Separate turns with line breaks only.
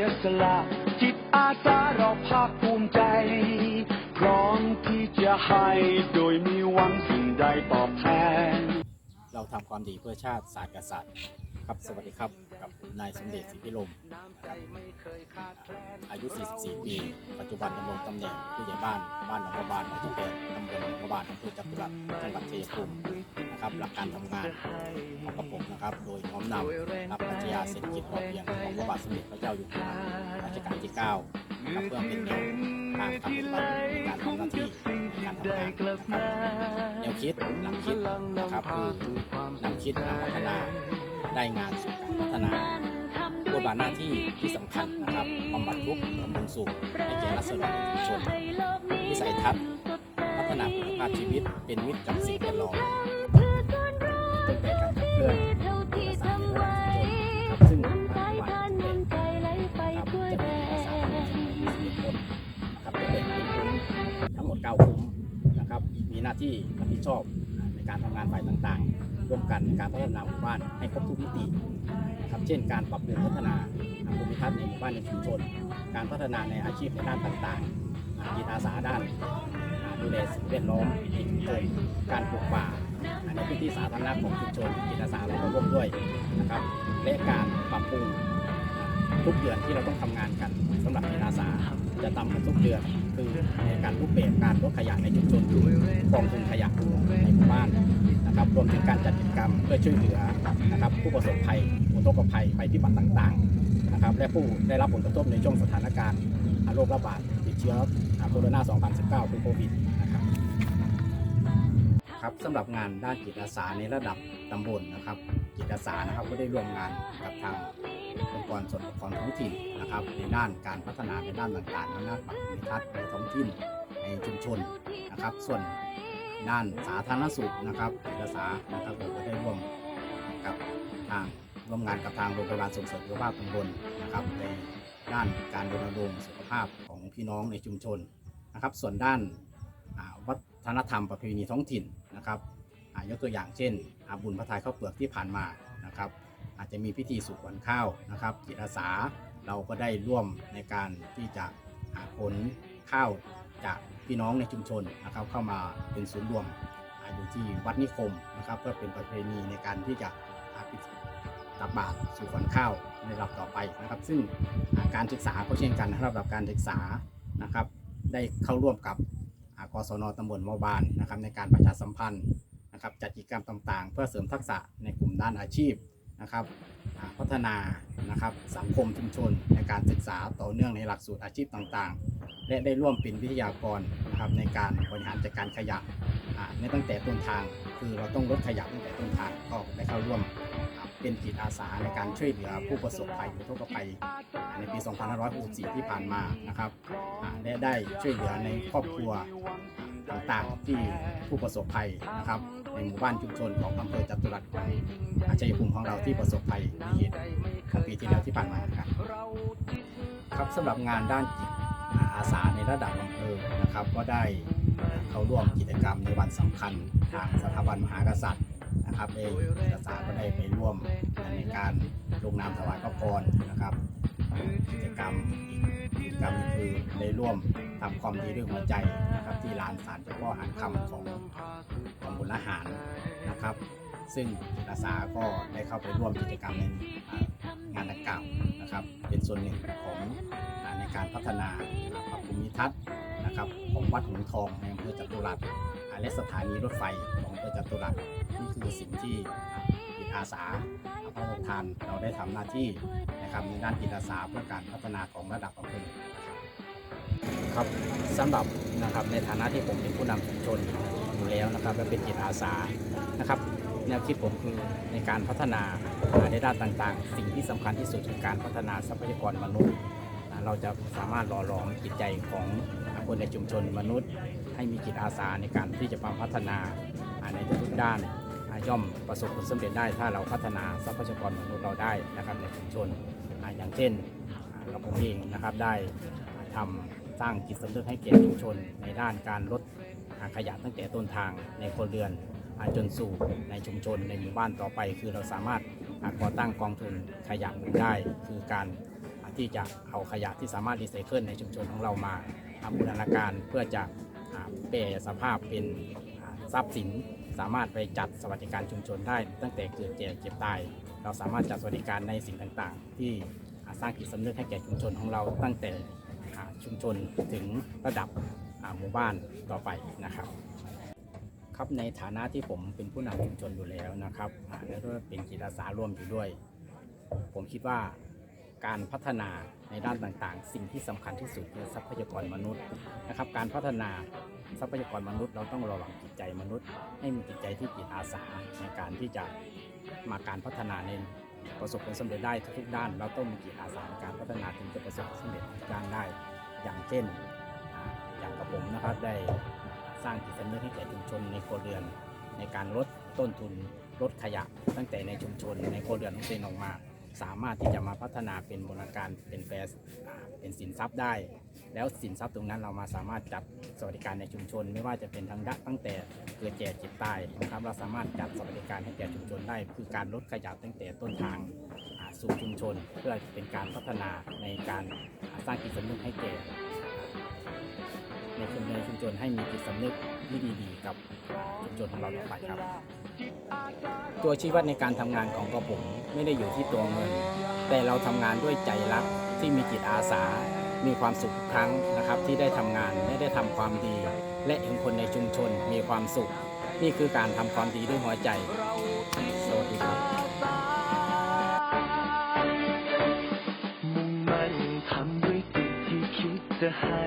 ยสละ จิตอาสาเราภาคภูมิใจ พร้อมที่จะให้โดยมีหวังสิ่งใดตอบแทน
เราทำความดีเพื่อชาติศาสตร์กษัตริย์ ครับสวัสดีครับกับนายสมเด็จศรีพิรมนะครับอายุ 44 ปี ปัจจุบันดำรงตำแหน่งผู้ใหญ่บ้านบ้านหนองบัวบานหมู่ที่แปดตำบลหนองบัวบานอำเภอจัตุรัสจังหวัดชัยภูมินะครับ หลักการทำงานของกระผมนะครับ โดยน้อมนำหลักปรัชญาเศรษฐกิจพอเพียงของพระบาทสมเด็จพระเจ้าอยู่หัวรัชกาลที่9นะครับเพื่อเป็นแนวทางปฏิบัติในการทำหน้าที่ในการทำงานนะครับแนวคิดหลักคิดนะครับคือนำคิดนำพัฒนา ได้งานสู่การพัฒนาบทบาทหน้าที่ที่สำคัญนะครับบำบัดทุกข์บำรุงสุขให้แก่รัษฎรในชุมชนวิสัยทัศน์พัฒนาคุณภาพชีวิตเป็นมิตรกับสิ่งแวดล้อมตั้งแต่การขับเคลื่อนเอกสารในระดับชุมชนครับซึ่งปัจจุบันเป็นครับจะมีเอกสารที่21คนนะครับจะเป็นเป็นกลุ่มทั้งหมด9กลุ่มนะครับมีหน้าที่รับผิดชอบในการทำงานฝ่ายต่างๆ ร่วมกันในการพัฒนาหมู่บ้านให้ครบทุกมิติครับเช่น การปรับปรุงพัฒนาภูมิทัศน์ในหมู่บ้านในชุมชน การพัฒนาในอาชีพในด้านต่างๆอ่าจิตอาสาด้านดูแลสิ่งแวดล้อมในชุมชนการปลูกป่าในพื้นที่สาธารณะของชุมชนจิตอาสาเราก็ร่วมด้วยนะครับและการปรับปรุง ทุกเดือนที่เราต้องทำงานกันสำหรับจิตอาสาจะทำกันทุกเดือนคือในการรูปแบบการลดขยะในชุมชนกองทุนขยะในหมู่บ้านนะครับรวมถึงการจัดกิจกรรมเพื่อช่วยเหลือนะครับผู้ประสบภัยอุทกภัยภัยพิบัติต่างๆนะครับและผู้ได้รับผลกระทบในช่วงสถานการณ์โรคระบาดติดเชื้อโคโรนา2019คือโควิดนะครับครับสำหรับงานด้านจิตอาสาในระดับตำบลนะครับจิตอาสานะครับก็ได้ร่วมงานกับทาง องค์กรส่วนปกครองท้องถิ่นนะครับ ในด้านการพัฒนาในด้านต่างๆในด้านปรับภูมิทัศน์ในท้องถิ่นในชุมชนนะครับ ส่วนด้านสาธารณสุขนะครับจิตอาสานะครับผมก็ได้ร่วมกับทางร่วมงานกับทางโรงพยาบาลส่งเสริมสุขภาพตำบลนะครับ ในด้านการรณรงค์สุขภาพของพี่น้องในชุมชนนะครับ ส่วนด้านวัฒนธรรมประเพณีท้องถิ่นนะครับยกตัวอย่างเช่น อาบุญพระทายข้าวเปลือกที่ผ่านมานะครับ อาจจะมีพิธีสู่ขวัญข้าวนะครับจิตอาสาเราก็ได้ร่วมในการที่จะหาผลข้าวจากพี่น้องในชุมชนนะครับ เข้ามาเป็นศูนย์รวมอยู่ที่วัดนิคมนะครับ เพื่อเป็นประเพณีในการที่จะหาพิธีตักบาตรสู่ขวัญข้าวในระดับต่อไปนะครับ ซึ่งาการศึกษาก็เช่นกันนะครับระดับการศึกษานะครับ ได้เข้าร่วมกับกศนตำบลมอบานนะครับ ในการประชาสัมพันธ์นะครับ จัดกิจกรรมต่างๆ เพื่อเสริมทักษะในกลุ่มด้านอาชีพ นะครับพัฒนานะครับสังคมชุมชนในการศึกษาต่อเนื่องในหลักสูตรอาชีพต่างๆ และได้ร่วมเป็นวิทยากรนะครับในการบริหารจัดการขยะในตั้งแต่ต้นทางคือเราต้องลดขยะตั้งแต่ต้นทางก็ได้เข้าร่วมเป็นจิตอาสาในการช่วยเหลือผู้ประสบภัยอุทกภัยในปี 2564 ที่ผ่านมานะครับและได้ช่วยเหลือในครอบครัว ต่างๆ ที่ผู้ประสบภัยนะครับ ในหมู่บ้านชุมชนของอำเภอจตุรัสองชัยภูมิของเราที่ประสบภัยในเหตุของปีที่แล้วที่ผ่านมาครับครับสำหรับงานด้านจิตอาสาในระดับอำเภอนะครับ ก็ได้เข้าร่วมกิจกรรมในวันสำคัญทางสถาบันมหากษัตริย์นะครับเองอาสาก็ได้ไปร่วมในการลงนามถวายพระพรนะครับ กิจกรรมอีกกิจกรรมคือได้ร่วมทำความดีด้วยหัวใจนะครับ ที่ลานศาลเจ้าพ่อหานคำของของบุญละหารนะครับ ซึ่งอาสาก็ได้เข้าไปร่วมกิจกรรมในงานดังกล่าวนะครับ เป็นส่วนหนึ่งของในการพัฒนาปรับภูมิทัศน์นะครับของวัดหงส์ทองในอำเภอจตุรัสและสถานีรถไฟของอำเภอจตุรัสนี่คือสิ่งที่ อาสาพระราชทานเราได้ทำหน้าที่นะครับในด้านจิตอาสาเพื่อการพัฒนาของระดับอำเภอนะครับสำหรับนะครับในฐานะที่ผมเป็นผู้นำชุมชนอยู่แล้วนะครับและเป็นจิตอาสานะครับแนวคิดผมคือในการพัฒนาในด้านต่างๆ สิ่งที่สำคัญที่สุดคือการพัฒนาทรัพยากรมนุษย์เราจะสามารถหล่อหลอมจิตใจของคนในชุมชนมนุษย์ ให้มีจิตอาสาในการที่จะมาพัฒนาในทุกด้าน ย่อมประสบผลสำเร็จได้ถ้าเราพัฒนาทรัพยากรมนุษย์เราได้นะครับในชุมชนอย่างเช่นอ่าผมเองนะครับได้ทำสร้างจิตสำนึกให้แก่ชุมชน ในด้านการลดขยะตั้งแต่ต้นทางในครัวเรือนจนสู่ในชุมชนในหมู่บ้านต่อไป คือเราสามารถก่อตั้งกองทุนขยะได้ คือการที่จะเอาขยะที่สามารถรีไซเคิลในชุมชนของเรามาทำบูรณาการเพื่อจะอ่าแปรสภาพเป็นทรัพย์สิน สามารถไปจัดสวัสดิการชุมชนได้ ตั้งแต่เกิดแก่เจ็บตาย เราสามารถจัดสวัสดิการในสิ่งต่างๆ ที่สร้างจิตสำนึกให้แก่ชุมชนของเราตั้งแต่ชุมชนถึงระดับหมู่บ้านต่อไปนะครับ ครับในฐานะที่ผมเป็นผู้นำชุมชนอยู่แล้วนะครับแล้วก็เป็นจิตอาสาร่วมอยู่ด้วย ผมคิดว่า การพัฒนาในด้านต่างๆ สิ่งที่สำคัญที่สุดคือทรัพยากรมนุษย์นะครับ การพัฒนาทรัพยากรมนุษย์ เราต้องระวังจิตใจมนุษย์ ให้มีจิตใจที่จิตอาสาในการที่จะมาการพัฒนาในประสบผลสำเร็จได้ทุกๆด้าน เราต้องมีจิตอาสาในการพัฒนาถึงจะประสบผลสำเร็จทุกด้านได้ อย่างเช่นอย่างกับผมนะครับได้สร้างจิตสำนึกให้แก่ชุมชนในครัวเรือนในการลดต้นทุนลดขยะตั้งแต่ในชุมชนในครัวเรือนของตัวเองออกมา สามารถที่จะมาพัฒนาเป็นบรการเป็นแฟร์เป็นสินทรัพย์ได้ แล้วสินทรัพย์ตรงนั้นเรามาสามารถจัดสวัสดิการในชุมชน ไม่ว่าจะเป็นทางด้านตั้งแต่เกิดแก่เจ็บตายนะครับเราสามารถจัดสวัสดิการให้แก่ชุมชนได้ คือการลดขยะตั้งแต่ต้นทางสู่ชุมชน เพื่อเป็นการพัฒนาในการสร้างกิจสำนึกให้แก่ ในชุมชนในชุมชนให้มีจิตสำนึกที่ดีๆกับชุมชนของเราต่อไปครับ ตัวชี้วัดในการทำงานของกระผมไม่ได้อยู่ที่ตัวเงิน แต่เราทำงานด้วยใจรักที่มีจิตอาสา มีความสุขทุกครั้งนะครับ ที่ได้ทำงานและได้ทำความดี และเห็นคนในชุมชนมีความสุข นี่คือการทำความดีด้วยหัวใจ สวัสดีครับ
มุ่งมั่นทำด้วยจิตที่คิดจะให้